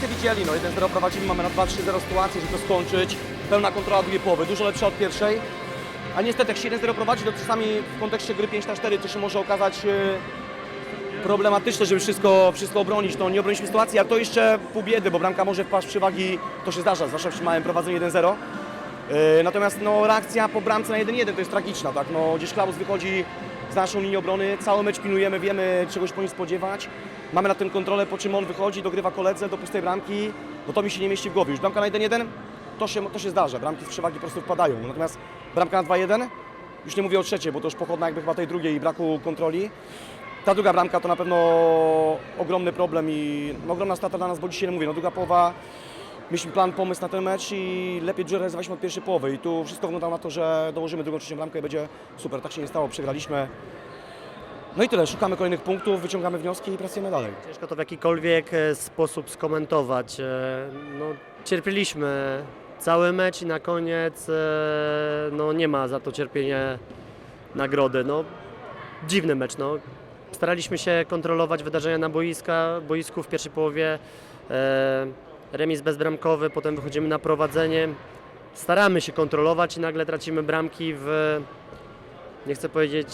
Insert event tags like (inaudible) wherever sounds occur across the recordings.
wszyscy widzieli, no 1-0 prowadzimy, mamy na 2-3-0 sytuację, żeby to skończyć. Pełna kontrola drugiej połowy, dużo lepsza od pierwszej. A niestety jak się 1-0 prowadzi, to czasami w kontekście gry 5 na 4 to się może okazać e, problematyczne, żeby wszystko, wszystko obronić. No nie obroniliśmy sytuacji, a to jeszcze pół biedy, bo bramka może wpaść w przewagi, to się zdarza, zwłaszcza przy małym prowadzeniu 1-0. E, Natomiast no, reakcja po bramce na 1-1 to jest tragiczna, tak? No, gdzieś Klaus wychodzi z naszą linią obrony, cały mecz pilnujemy, wiemy czegoś po nim spodziewać. Mamy na tym kontrolę, po czym on wychodzi, dogrywa koledze do pustej bramki, no to mi się nie mieści w głowie. Już bramka na 1-1 to się, to się zdarza, bramki z przewagi po prostu wpadają. Natomiast bramka na 2-1, już nie mówię o trzeciej, bo to już pochodna jakby chyba tej drugiej i braku kontroli. Ta druga bramka to na pewno ogromny problem i ogromna strata dla nas, bo dzisiaj nie mówię, no druga połowa mieliśmy plan, pomysł na ten mecz i lepiej dużo realizowaliśmy od pierwszej połowy i tu wszystko wyglądało na to, że dołożymy drugą, trzecią bramkę i będzie super. Tak się nie stało, przegraliśmy. No i tyle, szukamy kolejnych punktów, wyciągamy wnioski i pracujemy dalej. Ciężko to w jakikolwiek e, sposób skomentować. E, No, cierpieliśmy cały mecz i na koniec e, no, nie ma za to cierpienie nagrody. No, dziwny mecz. No. Staraliśmy się kontrolować wydarzenia na boiska, boisku w pierwszej połowie. Remis bezbramkowy, potem wychodzimy na prowadzenie. Staramy się kontrolować i nagle tracimy bramki w, nie chcę powiedzieć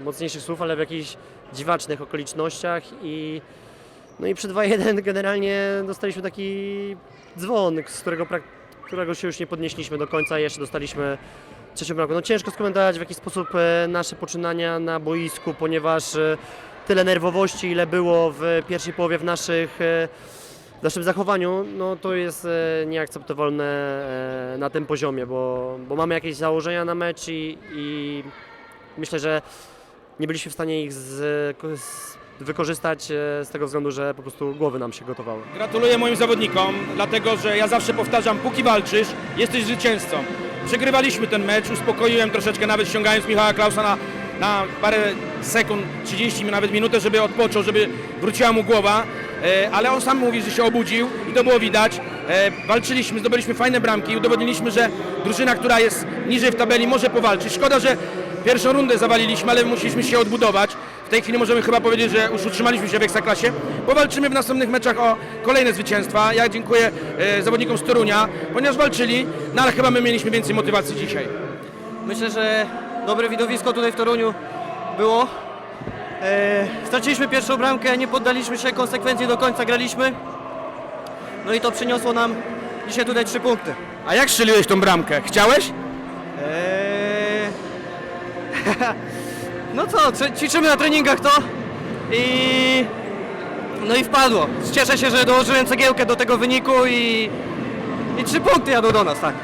mocniejszych słów, ale w jakichś dziwacznych okolicznościach i no i przy 2-1 generalnie dostaliśmy taki dzwon, z którego, którego się już nie podnieśliśmy do końca jeszcze dostaliśmy trzecią bramkę. No ciężko skomentować w jaki sposób e, nasze poczynania na boisku, ponieważ e, tyle nerwowości, ile było w pierwszej połowie w naszych e, w naszym zachowaniu, no to jest e, nieakceptowalne e, na tym poziomie, bo, bo mamy jakieś założenia na mecz i, i myślę, że nie byliśmy w stanie ich z, z, wykorzystać e, z tego względu, że po prostu głowy nam się gotowały. Gratuluję moim zawodnikom, dlatego że ja zawsze powtarzam, póki walczysz, jesteś zwycięzcą. Przegrywaliśmy ten mecz, uspokoiłem troszeczkę, nawet ściągając Michała Klausa na, na parę sekund, 30 nawet minutę, żeby odpoczął, żeby wróciła mu głowa, ale on sam mówi, że się obudził i to było widać. E, walczyliśmy, zdobyliśmy fajne bramki, udowodniliśmy, że drużyna, która jest niżej w tabeli może powalczyć. Szkoda, że pierwszą rundę zawaliliśmy, ale musieliśmy się odbudować. W tej chwili możemy chyba powiedzieć, że już utrzymaliśmy się w Ekstraklasie. Powalczymy w następnych meczach o kolejne zwycięstwa. Ja dziękuję e, zawodnikom z Torunia, ponieważ walczyli, no ale chyba my mieliśmy więcej motywacji dzisiaj. Myślę, że dobre widowisko tutaj w Toruniu było. E, straciliśmy pierwszą bramkę, nie poddaliśmy się, konsekwencje do końca graliśmy. No i to przyniosło nam dzisiaj tutaj trzy punkty. A jak strzeliłeś tą bramkę? Chciałeś? Eee... (laughs) no co, ćwiczymy na treningach to i... No i wpadło. Cieszę się, że dołożyłem cegiełkę do tego wyniku i... I trzy punkty jadą do nas, tak.